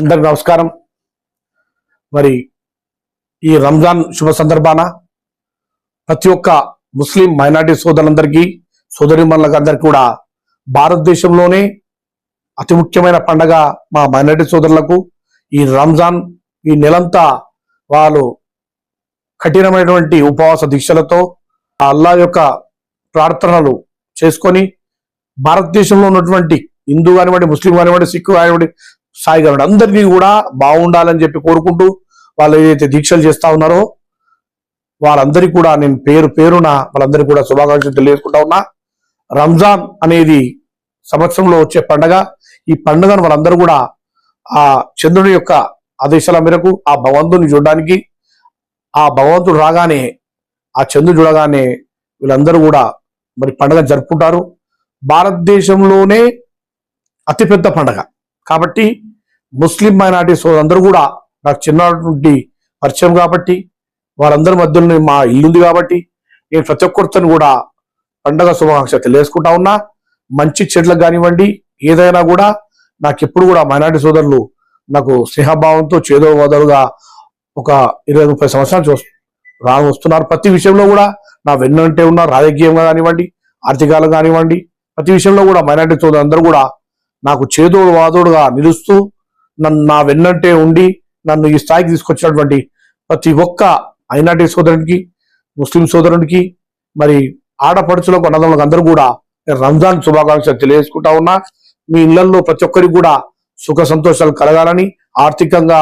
అందరికి నమస్కారం. మరి ఈ రంజాన్ శుభ సందర్భాన ప్రతి ఒక్క ముస్లిం మైనార్టీ సోదరులందరికీ సోదరిమణులకు అందరికీ కూడా భారతదేశంలోనే అతి ముఖ్యమైన పండగ మా మైనార్టీ సోదరులకు. ఈ రంజాన్ ఈ నెలంతా వాళ్ళు కఠినమైనటువంటి ఉపవాస దీక్షలతో ఆ అల్లా యొక్క ప్రార్థనలు చేసుకొని భారతదేశంలో ఉన్నటువంటి హిందూ కానివ్వండి ముస్లిం కానివ్వండి సిక్కు కానివ్వండి సాయి కానివ్వండి అందరినీ కూడా బాగుండాలని చెప్పి కోరుకుంటూ వాళ్ళు ఏదైతే దీక్షలు చేస్తా ఉన్నారో వారందరికీ కూడా నేను పేరు పేరున వాళ్ళందరికీ కూడా శుభాకాంక్షలు తెలియజేసుకుంటా ఉన్నా. రంజాన్ అనేది సంవత్సరంలో వచ్చే పండగ. ఈ పండుగను వాళ్ళందరూ కూడా ఆ చంద్రుని యొక్క ఆదేశాల మేరకు ఆ భగవంతుని చూడడానికి ఆ భగవంతుడు రాగానే ఆ చంద్రుడు చూడగానే వీళ్ళందరూ కూడా మరి పండుగ జరుపుకుంటారు. భారతదేశంలోనే అతిపెద్ద పండగ. కాబట్టి ముస్లిం మైనార్టీ సోదరులందరూ కూడా నాకు చిన్నటువంటి నుండి పరిచయం కాబట్టి వారందరి మధ్యలో మా ఇల్లుంది కాబట్టి నేను ప్రతి ఒక్కరితో కూడా పండగ శుభాకాంక్ష తెలియజేసుకుంటా ఉన్నా. మంచి చెట్లకు కానివ్వండి ఏదైనా కూడా నాకు ఎప్పుడు కూడా మైనార్టీ సోదరులు నాకు స్నేహభావంతో చేదో వదలుగా ఒక ఇరవై ముప్పై సంవత్సరాలు చూ రా వస్తున్నారు. ప్రతి విషయంలో కూడా నా వెన్నంటే ఉన్న రాజకీయంగా కానివ్వండి ఆర్థికాలు కానివ్వండి ప్రతి విషయంలో కూడా మైనార్టీ సోదరులు అందరూ కూడా నాకు చేదోడు వాదోడుగా నిలుస్తూ నన్ను నా వెన్నంటే ఉండి నన్ను ఈ స్థాయికి తీసుకొచ్చినటువంటి ప్రతి ఒక్క అయినాటి సోదరునికి ముస్లిం సోదరునికి మరి ఆడపడుచులకు అన్నదమ్ములకు అందరూ కూడా నేను రంజాన్ శుభాకాంక్షలు తెలియజేసుకుంటా ఉన్నా. మీ ఇళ్ళలో ప్రతి ఒక్కరికి కూడా సుఖ సంతోషాలు కలగాలని ఆర్థికంగా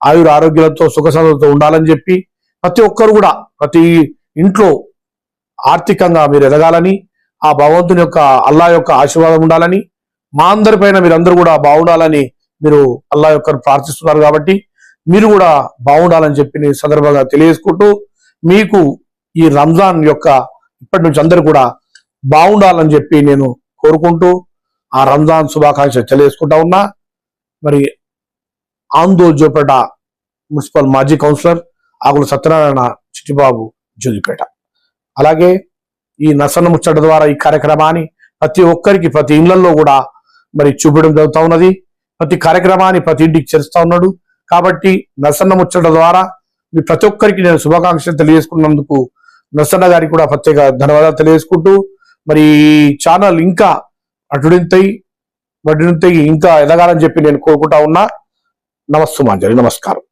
ఆయుర ఆరోగ్యాలతో సుఖ సంతోషంతో ఉండాలని చెప్పి ప్రతి ఒక్కరు కూడా ప్రతి ఇంట్లో ఆర్థికంగా మీరు ఎదగాలని ఆ భగవంతుని యొక్క అల్లా యొక్క ఆశీర్వాదం ఉండాలని మా అందరిపైన మీరందరూ కూడా బాగుండాలని మీరు అల్లా యొక్క ప్రార్థిస్తున్నారు కాబట్టి మీరు కూడా బాగుండాలని చెప్పి సందర్భంగా తెలియజేసుకుంటూ మీకు ఈ రంజాన్ యొక్క ఇప్పటి నుంచి అందరు కూడా బాగుండాలని చెప్పి నేను కోరుకుంటూ ఆ రంజాన్ శుభాకాంక్షలు తెలియజేసుకుంటా ఉన్నా. మరి ఆందోళ్ జోపేట మున్సిపల్ మాజీ కౌన్సిలర్ ఆగుల సత్యనారాయణ చిట్టిబాబు జోగిపేట అలాగే ఈ నసన ముచ్చట ద్వారా ఈ కార్యక్రమాన్ని ప్రతి ఒక్కరికి ప్రతి ఇళ్ళలో కూడా మరి చూపడం జరుగుతూ ఉన్నది. ప్రతి కార్యక్రమాన్ని ప్రతి ఇంటికి చేరుస్తా ఉన్నాడు. కాబట్టి నర్సన్న ముచ్చట ద్వారా మీ ప్రతి ఒక్కరికి నేను శుభాకాంక్షలు తెలియజేసుకున్నందుకు నర్సన్న గారికి కూడా ప్రత్యేక ధన్యవాదాలు తెలియజేసుకుంటూ మరి ఛానల్ ఇంకా అటుడింతై వడ్డింతై ఇంకా ఎదగాలని చెప్పి నేను కోరుకుంటా ఉన్నా. నమస్సుమాంజలి నమస్కారం.